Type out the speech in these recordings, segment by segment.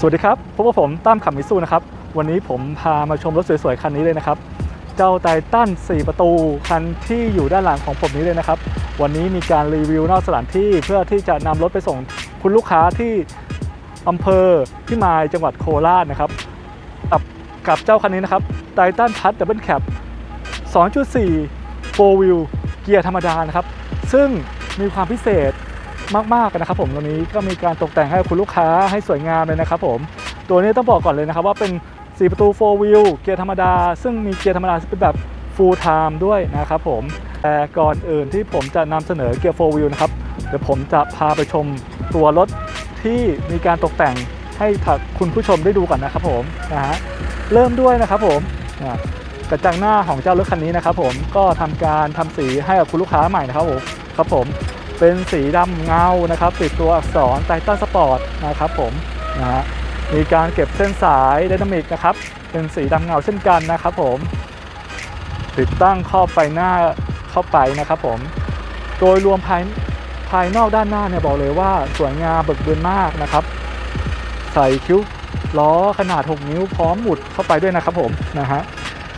สวัสดีครับพบกับผมตั้มขับมิสูนะครับ วันนี้ผมพามาชมรถสวยๆ คันนี้เลยนะครับ เจ้าไททัน4 ประตูคันที่อยู่ด้านหลังของผมนี้เลยนะครับ วันนี้มีการรีวิวนอกสถานที่เพื่อที่จะนำรถไปส่งคุณลูกค้าที่อำเภอพิมายจังหวัดโคราชนะครับกับกับเจ้าคันนี้นะครับไททันพัทดับเบิลแคป2.4 4 wheel เกียร์ธรรมดานะครับ ซึ่งมีความพิเศษ มากๆกันะครับผมตัวนี้ก็มีการตกแต่งให้คุณลูกค้าให้สวยงามเลยนะครับผมตัวนี้ต้องบอกก่อนเลยนะครับว่าเป็น4ประตู4 wheel เกียร์ธรรมดา ซึ่งมีเกียร์ธรรมดาเป็นแบบ full time ด้วยนะครับผมแต่ก่อนอื่นที่ผมจะนำเสนอเกียร์4 wheel นะครับเดี๋ยวผมจะพาไปชมตัวรถที่มีการตกแต่งให้คุณผู้ชมได้ดูก่อนนะครับผมนะฮะเริ่มด้วยนะครับผมนะกระจังหน้าของเจ้ารถคันนี้นะครับผมก็ทำการทำสีให้กับคุณลูกค้าใหม่นะครับผมครับผม เป็นสีดำเงานะครับ ติดตัวอักษรไททันสปอร์ตนะครับผมนะฮะมีการเก็บเส้นสายไดนามิกนะครับ เป็นสีดำเงาเช่นกันนะครับผมติดตั้งครอบไฟหน้าเข้าไปนะครับผมโดยรวมภายภายนอกด้านหน้าเนี่ยบอกเลยว่าสวยงามเบิกบานมากนะครับ ใส่คิ้วล้อขนาด 6 นิ้วพร้อมหมุดเข้าไปด้วยนะครับผมนะฮะ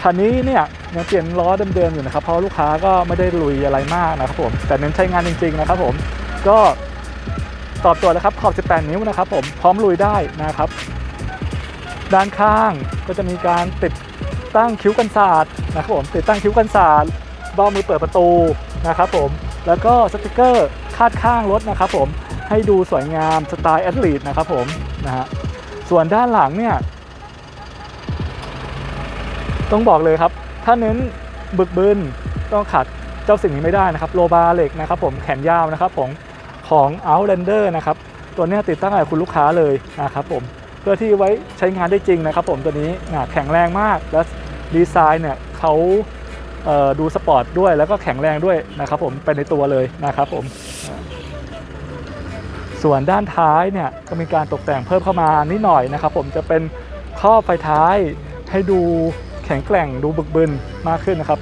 คันนี้เนี่ยยังเปลี่ยนล้อเดิมๆอยู่นะครับเพราะลูกค้าก็ไม่ได้ลุยอะไรมากนะครับผมแต่เน้นใช้งานจริง ๆนะครับผมก็ตอบโจทย์แล้วครับขอบ 18 นิ้วนะครับผมพร้อมลุยได้นะครับ ด้านข้างก็จะมีการติดตั้งคิ้วกันศาสตร์นะครับผมติดตั้งคิ้วกันศาสตร์บ้ามือเปิดประตูนะครับผมแล้วก็สติกเกอร์คาดข้างรถนะครับผมให้ดูสวยงามสไตล์แอดลีดนะครับผมนะฮะส่วนด้านหลังเนี่ย ต้องบอกเลยครับ ถ้าเน้นบึกบึนต้องขัดเจ้าสิ่งนี้ไม่ได้นะครับโลบาเหล็กนะครับผมแขนยาวนะครับผมของ Outlander นะครับตัวนี้ติดตั้งให้คุณลูกค้าเลยนะครับผมเพื่อที่ไว้ใช้งานได้จริงนะครับ ผมตัวนี้แข็งแรงมากและดีไซน์เนี่ยเขาเดูสปอร์ตด้วยแล้วก็แข็งแรงด้วยนะครับผมไปในตัวเลยนะครับผมส่วนด้านท้ายเนี่ยก็มีการตกแต่งเพิ่มเข้ามานิดหน่อยนะครับ ผมจะเป็นครอบไฟท้ายให้ดู ข็งแกร่งดูบึกบึนมากขึ้นนะครับ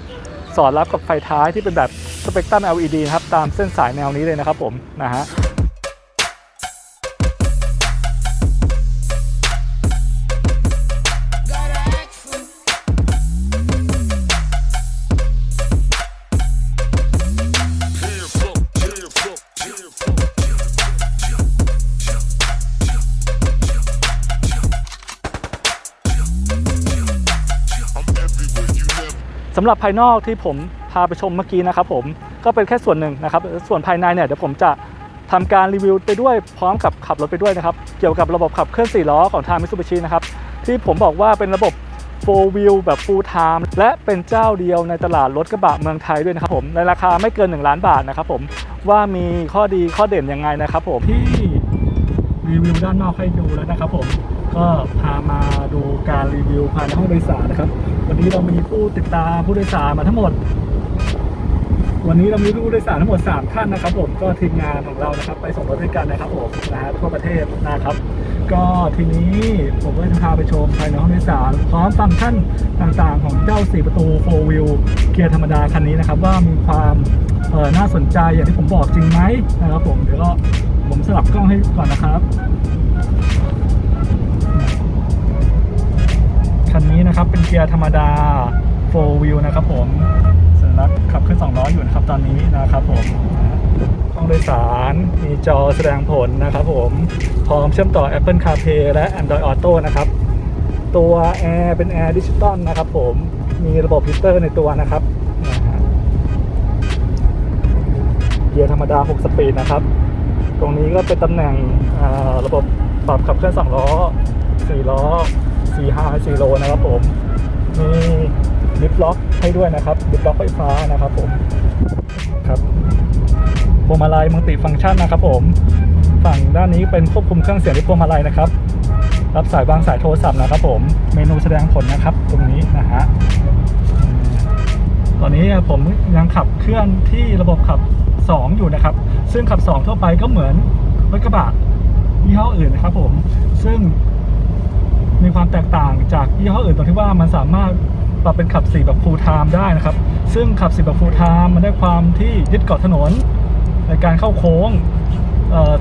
สอดรับกับไฟท้ายที่เป็นแบบสเปกตรัม LED นะครับตามเส้นสายแนวนี้เลยนะครับผมนะฮะ สำหรับภายนอกที่ผมพาไปชมเมื่อกี้นะครับผมก็เป็นแค่ส่วนหนึ่งนะครับ ส่วนภายในเนี่ยเดี๋ยวผมจะทำการรีวิวไปด้วยพร้อมกับขับรถไปด้วยนะครับ เกี่ยวกับระบบขับเคลื่อน4ล้อของทางมิตซูบิชินะครับ ที่ผมบอกว่าเป็นระบบ 4 wheel แบบ full time และเป็นเจ้าเดียวในตลาดรถกระบะเมืองไทยด้วยนะครับผม ในราคาไม่เกิน 1 ล้านบาทนะครับผม ว่ามีข้อดีข้อเด่นยังไงนะครับผมที่รีวิวด้านนอกให้ดูแล้วนะครับผม ก็พามาดูการรีวิวภายในห้องโดยสารนะครับ วันนี้เรามีผู้ติดตามผู้โดยสารมาทั้งหมด วันนี้เรามีผู้โดยสารทั้งหมด 3 ท่านนะครับ ผมก็ทีมงานของเรานะครับ ไปส่งรถด้วยกันนะครับผมนะฮะทั่วประเทศนะครับ ก็ทีนี้ผมก็จะพาไปชมภายในห้องโดยสาร พร้อมฟังก์ชันต่างๆ ของเจ้า 4 ประตู4 wheel เกียร์ธรรมดาคันนี้นะครับ ว่ามีความออน่าสนใจอย่างที่ผมบอกจริงไหมนะครับ ผมเดี๋ยวก็ผมสลับกล้องให้ก่อนนะครับ เป็นเกียร์ธรรมดา 4 wheel นะครับผมสัญลักขับขึ้น 2 ล้ออยู่นะครับตอนนี้นะครับผมห้องโดยสารมีจอแสดงผลนะครับผมพร้อมเชื่อมต่อ Apple CarPlay และ Android Auto นะครับ ตัวแอร์เป็นแอร์ดิจิตอลนะครับผมมีระบบฮีเตอร์ในตัวนะครับเกียร์ธรรมดา 6 สปีดนะครับ ตรงนี้ก็เป็นตำแหน่งระบบปรับขับเคลื่อน2ล้อ 4 ล้อ 4 5 4โลนะครับผม มีลิฟต์ล็อกให้ด้วยนะครับลิฟต์ล็อกไฟฟ้านะครับผม ครับพวงมาลัยมัลติฟังก์ชันนะครับผม ฝั่งด้านนี้เป็นควบคุมเครื่องเสียงที่พวงมาลัยนะครับ รับสายวางสายโทรศัพท์นะครับผม เมนูแสดงผลนะครับ ตรงนี้นะฮะ ตอนนี้ผมยังขับเคลื่อนที่ระบบขับ 2 อยู่นะครับ ซึ่งขับ 2 ทั่วไปก็เหมือนรถกระบะยี่ห้ออื่นนะครับผม ซึ่ง มีความแตกต่างจากยี่ห้ออื่นตรงที่ว่ามันสามารถปรับเป็นขับ4แบบ full time ได้นะครับ ซึ่งขับ4แบบ full time มันได้ความที่ยึดเกาะถนน ในการเข้าโค้ง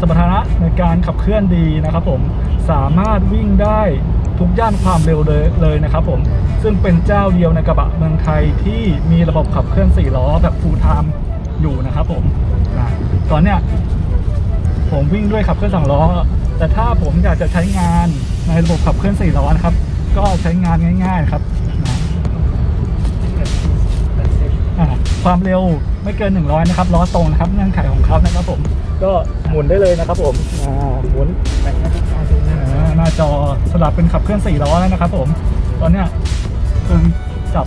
สมรรถนะในการขับเคลื่อนดีนะครับผมสามารถวิ่งได้ทุกย่านความเร็วเลยเลยนะครับผมซึ่งเป็นเจ้าเดียวในกระบะเมืองไทยที่มีระบบขับเคลื่อน4ล้อแบบ full time อยู่นะครับผมนะตอนเนี้ยผมวิ่งด้วยขับเคลื่อนสองล้อ แต่ถ้าผมอยากจะใช้งานในระบบขับเคลื่อนสี่ล้อนะครับ ก็ใช้งานง่าย ๆครับ ความเร็วไม่เกิน 100 นะครับล้อตรงนะครับเงื่อนไขของเขานะครับ ผม ก็หมุนได้เลยนะครับผมหมุนอ่าหน้าจอสลับเป็นขับเคลื่อนสี่ล้อแล้วนะครับ ผม ตอนเนี้ยกำลังจับ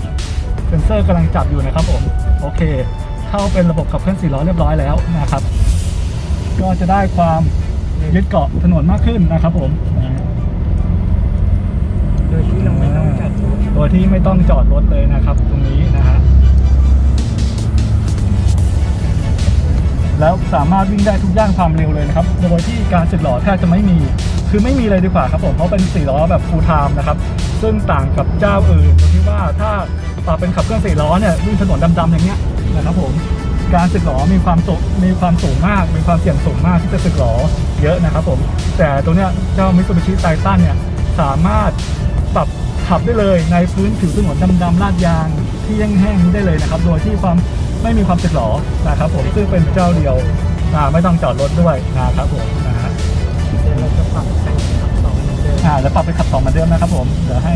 เซนเซอร์กำลังจับอยู่นะครับ ผม โอเค เข้าเป็นระบบขับเคลื่อนสี่ล้อเรียบร้อยแล้วนะครับ ก็จะได้ความ ยึดเกาะถนนมากขึ้นนะครับผมโดยที่เราไม่ต้องจัดรถโดยที่ไม่ต้องจอดรถเลยนะครับ ตรงนี้นะฮะแล้วสามารถวิ่งได้ทุกย่านความเร็วเลยนะครับ โดยที่การสึกหล่อแทบจะไม่มี คือไม่มีเลยดีกว่าครับผมเพราะเป็นสี่ล้อแบบ full time นะครับ ซึ่งต่างกับเจ้าอื่นตรงที่ว่าถ้าปรับเป็นขับเคลื่อนสี่ล้อเนี่ยวิ่งถนนดำๆอย่างเงี้ยนะครับผม การสึกหลอมีความสูงมีความสูงมากมีความเสี่ยงสูงมากที่จะสึกหลอเยอะนะครับผม แต่ตัวเนี้ยเจ้ามิตซูบิชิไททันเนี่ยสามารถปรับขับได้เลยในพื้นผิวถนนดำๆลาดยางที่แห้งๆนี้ได้เลยนะครับ โดยที่ความไม่มีความสึกหลอนะครับผมซึ่งเป็นเจ้าเดียวไม่ต้องจอดรถด้วยนะครับผมนะฮะเดี๋ยวเราจะปรับแต่งขับสองเหมือนเดิมอ่าแล้วปรับไปขับสองเหมือนเดิมนะครับผมเดี๋ยวให้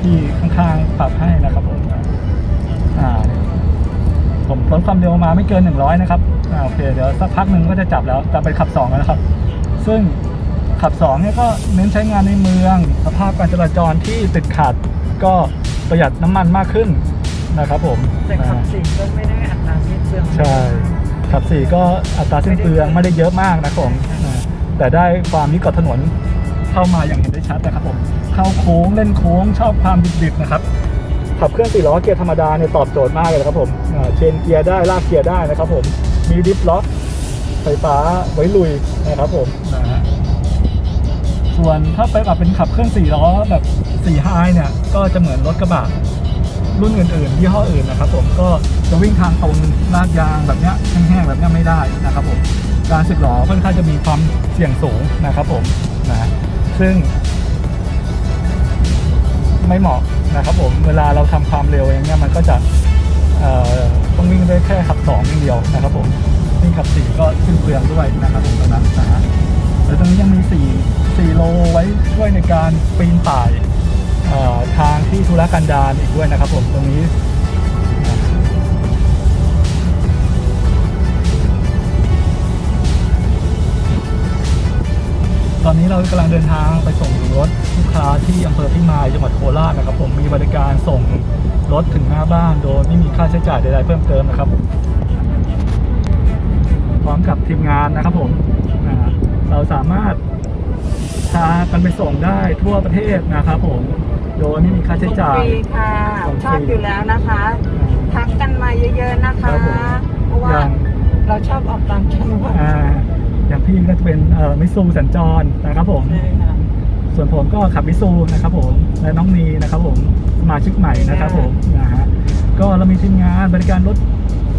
พี่ข้างๆปรับให้นะครับผมอ่า ผมลดความเร็วมาไม่เกิน 100 นะครับอ่าโอเค เดี๋ยวสักพักหนึ่งก็จะจับแล้วจะไปขับ2แล้วนะครับ ซึ่งขับ2เนี่ยก็เน้นใช้งานในเมือง สภาพการจราจรที่ติดขัดก็ประหยัดน้ำมันมากขึ้นนะครับผมแต่ขับอ่าสี่ก็ไม่ได้อัตราสิ้นเปลืองใช่ขับ4ก็อัตราสิ้นเปลืองไม่ได้เยอะมากนะครับผมอ่าแต่ได้ความยึดเกาะถนนเข้ามาอย่างเห็นได้ชัดนะครับผมเข้าโค้งเล่นโค้งชอบความดิบๆนะครับ ขับเครื่องสี่ล้อเกียร์ธรรมดาเนี่ยตอบโจทย์มากเลยครับผมเชนเกียร์ได้ลากเกียร์ได้นะครับผมมีดิฟล็อกไฟฟ้าไว้ลุยนะครับผมนะฮะส่วนถ้าไปแบบเป็นขับเครื่องสี่ล้อแบบสี่ไฮเนี่ยก็จะเหมือนรถกระบะรุ่นอื่นๆยี่ห้ออื่นนะครับผมก็จะวิ่งทางตรงลาดยางแบบเนี้ยแห้งๆแบบเนี้ยไม่ได้นะครับผมการสึกหลอค่อนข้างจะมีความเสี่ยงสูงนะครับผมนะฮะซึ่งไม่เหมาะ นะครับผมเวลาเราทำความเร็วอย่างเงี้ยมันก็จะต้องวิ่งได้แค่ขับสองอย่างเดียวนะครับผมวิ่งขับสี่ก็ขึ้นเปลืองด้วยนะครับผมตรงนั้นนะฮะแล้วตรงนี้ยังมีสี่สี่โลไว้ช่วยในการปีนป่ายทางที่ธุรกันดารอีกด้วยนะครับผมตรงนี้ อนนี้เรากำลังเดินทางไปส่งรถลูกค้าที่อำเภอพิมายจังหวัดโคราชนะครับผมมีบริการส่งรถถึงหน้าบ้านโดยไม่มีค่าใช้จ่ายใดๆเพิ่มเติมนะครับ พร้อมกับทีมงานนะครับผมอ่าเราสามารถพากันไปส่งได้ทั่วประเทศนะครับผมโดยไม่มีค่าใช้จ่ายฟรีค่ะส่งฟรีชอบอยู่แล้วนะคะทักกันมาเยอะๆนะครัคะบผมเพราะอว่าย่างเราชอบออกตามจังหวัด อ่าอย่างพี่ก็จะเป็นเอ่อมิซูสัญจรนะครับผมใช่ค่ะส่วนผมก็ขับมิซูนะครับผมและน้องนีนะครับผมสมาชิกใหม่นะครับผมนะฮะก็เรามีทีมงานบริการรถ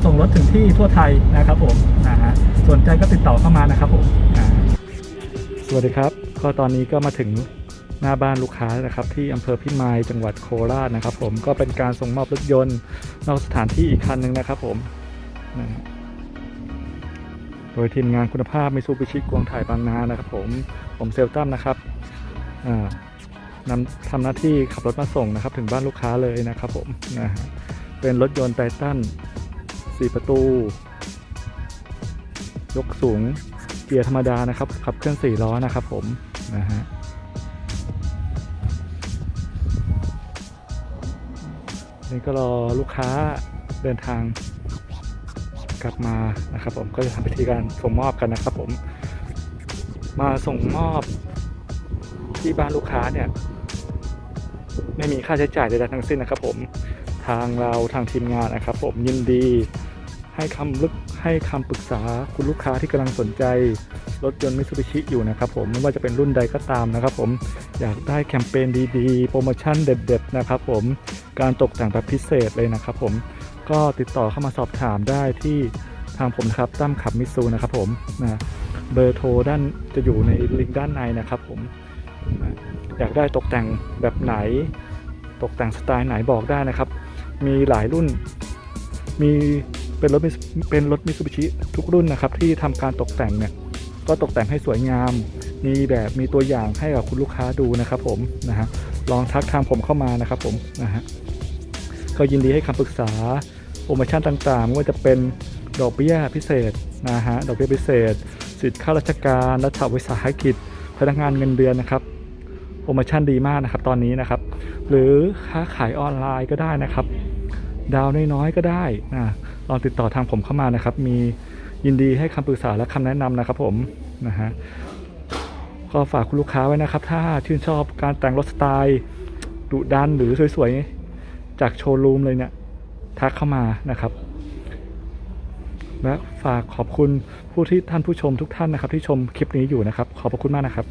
ส่งรถถึงที่ทั่วไทยนะครับผมนะฮะสนใจก็ติดต่อเข้ามานะครับผมอ่าสวัสดีครับ ก็ตอนนี้ก็มาถึงหน้าบ้านลูกค้านะครับ ที่อำเภอพิมายจังหวัดโคราชนะครับ ผมก็เป็นการส่งมอบรถยนต์นอกสถานที่อีกคันหนึ่งนะครับ ผมนะฮะ โดยทีมงานคุณภาพมิซูบิชิกวงถ่ายบางนานะครับผมผมเซลตัมนะครับนำทำหน้าที่ขับรถมาส่งนะครับ ถึงบ้านลูกค้าเลยนะครับผมนะฮะเป็นรถยนต์ไททัน4 ประตู ยกสูงเกียร์ธรรมดานะครับขับเคลื่อน4ล้อนะครับผมนะฮะนี่ก็รอลูกค้าเดินทาง กลับมานะครับ ผมก็จะทำพิธีการส่งมอบกันนะครับ ผม มาส่งมอบที่บ้านลูกค้าเนี่ย ไม่มีค่าใช้จ่ายใดๆทั้งสิ้นนะครับ ผมทางเราทางทีมงานนะครับ ผมยินดีให้คำลึกให้คำปรึกษาคุณลูกค้าที่กำลังสนใจรถยนต์มิ t ูบิชิอยู่นะครับ ผมไม่ว่าจะเป็นรุ่นใดก็ตามนะครับ ผมอยากได้แคมเปญดีๆ โปรโมชั่นเด็ด ๆ นะครับ ผมการตกแต่งแบบพิเศษเลยนะครับ ผม ก็ติดต่อเข้ามาสอบถามได้ที่ทางผมนะครับตั้มขับมิซูนะครับผมนะเบอร์โทรด้านจะอยู่ในลิงก์ด้านในนะครับผมนะอยากได้ตกแต่งแบบไหน ตกแต่งสไตล์ไหนบอกได้นะครับ มีหลายรุ่น มีเป็นรถเป็นรถมิ t ูบิชิทุกรุ่นนะครับ ที่ทำการตกแต่งเนี่ยก็ตกแต่งให้สวยงาม มีแบบมีตัวอย่างให้กับคุณลูกค้าดูนะครับ ผมนะฮะลองทักทางผมเข้ามานะครับ ผมนะฮะก็ยินดีให้คำปรึกษา โปรโมชั่นต่างๆไม่ว่าจะเป็นดอกเบี้ยพิเศษนะฮะดอกเบี้ยพิเศษ สิทธิข้าราชการรัฐวิสาหกิจ พนักงานเงินเดือนนะครับโปรโมชั่นดีมากนะครับตอนนี้นะครับ หรือค้าขายออนไลน์ก็ได้นะครับ ดาวน้อยๆก็ได้นะลองติดต่อทางผมเข้ามานะครับ มียินดีให้คำปรึกษาและคำแนะนำนะครับผมนะฮะก็ฝากคุณลูกค้าไว้นะครับ ถ้าชื่นชอบการแต่งรถสไตล์ดุดันหรือสวยๆ จากโชว์รูมเลยเนี่ย ทักเข้ามานะครับ และฝากขอบคุณผู้ที่ท่านผู้ชมทุกท่านนะครับ ที่ชมคลิปนี้อยู่นะครับ ขอบพระคุณมากนะครับ